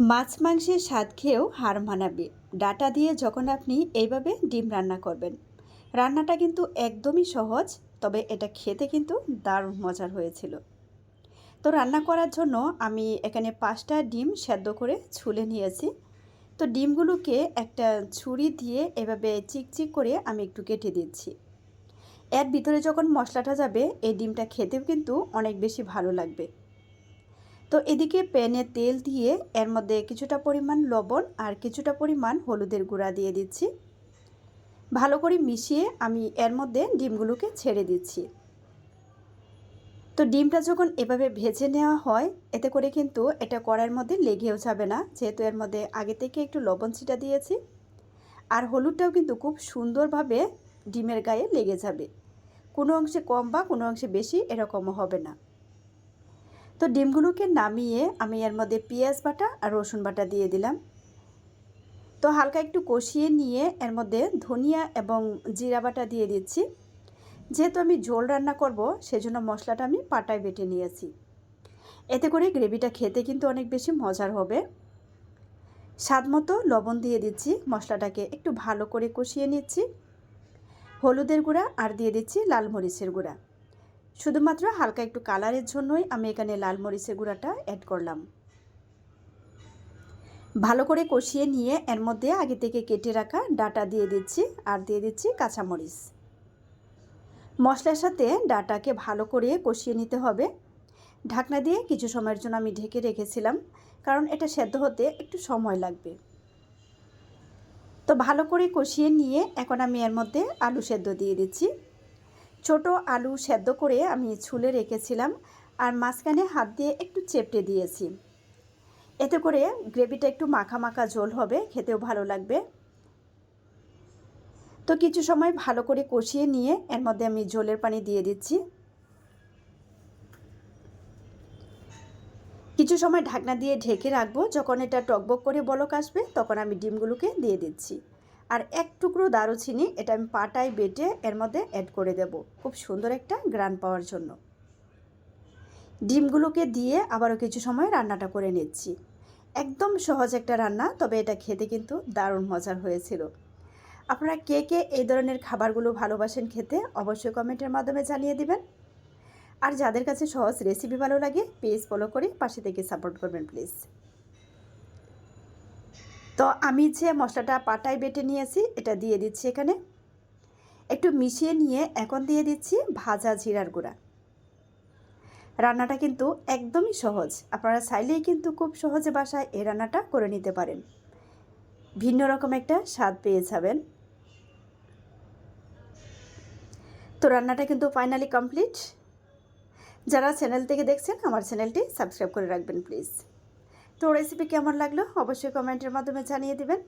মাছ মাংসের স্বাদ খেয়েও হার মানাবে। ডাটা দিয়ে যখন আপনি এইভাবে ডিম রান্না করবেন, রান্নাটা কিন্তু একদমই সহজ, তবে এটা খেতে কিন্তু দারুণ মজার হয়েছিল। তো রান্না করার জন্য আমি এখানে পাঁচটা ডিম সেদ্ধ করে ছুলে নিয়েছি। তো ডিমগুলোকে একটা ছুরি দিয়ে এভাবে চিকচিক করে আমি একটু কেটে দিচ্ছি। এর ভিতরে যখন মশলাটা যাবে, এই ডিমটা খেতেও কিন্তু অনেক বেশি ভালো লাগবে। তো এদিকে প্যানে তেল দিয়ে এর মধ্যে কিছুটা পরিমাণ লবণ আর কিছুটা পরিমাণ হলুদের গুঁড়া দিয়ে দিচ্ছি। ভালো করে মিশিয়ে আমি এর মধ্যে ডিমগুলোকে ছেড়ে দিচ্ছি। তো ডিমটা যখন এভাবে ভেজে নেওয়া হয়, এতে করে কিন্তু এটা কড়াইয়ের মধ্যে লেগেও যাবে না, যেহেতু এর মধ্যে আগে থেকে একটু লবণ ছিটা দিয়েছি। আর হলুদটাও কিন্তু খুব সুন্দরভাবে ডিমের গায়ে লেগে যাবে। কোনো অংশে কম বা কোনো অংশে বেশি এরকমও হবে না। তো ডিমগুলোকে নামিয়ে আমি এর মধ্যে পেঁয়াজ বাটা আর রসুন বাটা দিয়ে দিলাম। তো হালকা একটু কষিয়ে নিয়ে এর মধ্যে ধনিয়া এবং জিরা বাটা দিয়ে দিচ্ছি। যেহেতু আমি ঝোল রান্না করব, সেজন্য মশলাটা আমি পাটায় বেটে নিয়েছি। এতে করে গ্রেভিটা খেতে কিন্তু অনেক বেশি মজার হবে। স্বাদ মতো লবণ দিয়ে দিচ্ছি, মশলাটাকে একটু ভালো করে কষিয়ে নিচ্ছি। হলুদের গুঁড়া আর দিয়ে দিচ্ছি লাল মরিচের গুঁড়া। শুধুমাত্র হালকা একটু কালারের জন্যই আমি এখানে লাল মরিচের গুঁড়াটা অ্যাড করলাম। ভালো করে কষিয়ে নিয়ে এর মধ্যে আগে থেকে কেটে রাখা ডাটা দিয়ে দিচ্ছি আর দিয়ে দিচ্ছি কাঁচামরিচ মশলার সাথে ডাটাকে ভালো করে কষিয়ে নিতে হবে। ঢাকনা দিয়ে কিছু সময়ের জন্য আমি ঢেকে রেখেছিলাম, কারণ এটা সেদ্ধ হতে একটু সময় লাগবে। তো ভালো করে কষিয়ে নিয়ে এখন আমি এর মধ্যে আলু সেদ্ধ দিয়ে দিচ্ছি। ছোট আলু সেদ্ধ করে আমি ছুলে রেখেছিলাম আর মাঝখানে হাত দিয়ে একটু চেপটে দিয়েছি। এতে করে গ্রেভিটা একটু মাখা মাখা ঝোল হবে, খেতেও ভালো লাগবে। তো কিছু সময় ভালো করে কষিয়ে নিয়ে এর মধ্যে আমি ঝোলের পানি দিয়ে দিচ্ছি। কিছু সময় ঢাকনা দিয়ে ঢেকে রাখব, যখন এটা টকবক করে বলক আসবে, তখন আমি ডিমগুলোকে দিয়ে দিচ্ছি। আর এক টুকরো দারুচিনি এটা আমি পাটায় বেটে এর মধ্যে অ্যাড করে দেব। খুব সুন্দর একটা গ্রান পাওয়ার জন্য। ডিমগুলোকে দিয়ে আবারও কিছু সময় রান্নাটা করে নিচ্ছি। একদম সহজ একটা রান্না, তবে এটা খেতে কিন্তু দারুণ মজার হয়েছিল। আপনারা কে কে এই ধরনের খাবারগুলো ভালোবাসেন খেতে অবশ্যই কমেন্টের মাধ্যমে জানিয়ে দিবেন। আর যাদের কাছে সহজ রেসিপি ভালো লাগে পেজ ফলো করে পাশে থেকে সাপোর্ট করবেন প্লিজ তো আমি যে মশলাটা পাটায় বেটে নিয়েছি, এটা দিয়ে দিচ্ছি এখানে। একটু মিশিয়ে নিয়ে এখন দিয়ে দিচ্ছি ভাজা জিরার গুঁড়া। রান্নাটা কিন্তু একদমই সহজ। আপনারা চাইলেই কিন্তু খুব সহজে বাসায় এই রান্নাটা করে নিতে পারেন। ভিন্ন রকম একটা স্বাদ পেয়ে যাবেন। তো রান্নাটা কিন্তু ফাইনালি কমপ্লিট। যারা চ্যানেল থেকে দেখছেন, আমার চ্যানেলটি সাবস্ক্রাইব করে রাখবেন, প্লিজ। তো রেসিপি কেমন লাগল অবশ্যই কমেন্টের মাধ্যমে জানিয়ে দিবেন।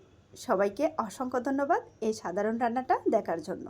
সবাইকে অসংখ্য ধন্যবাদ এই সাধারণ রান্নাটা দেখার জন্য।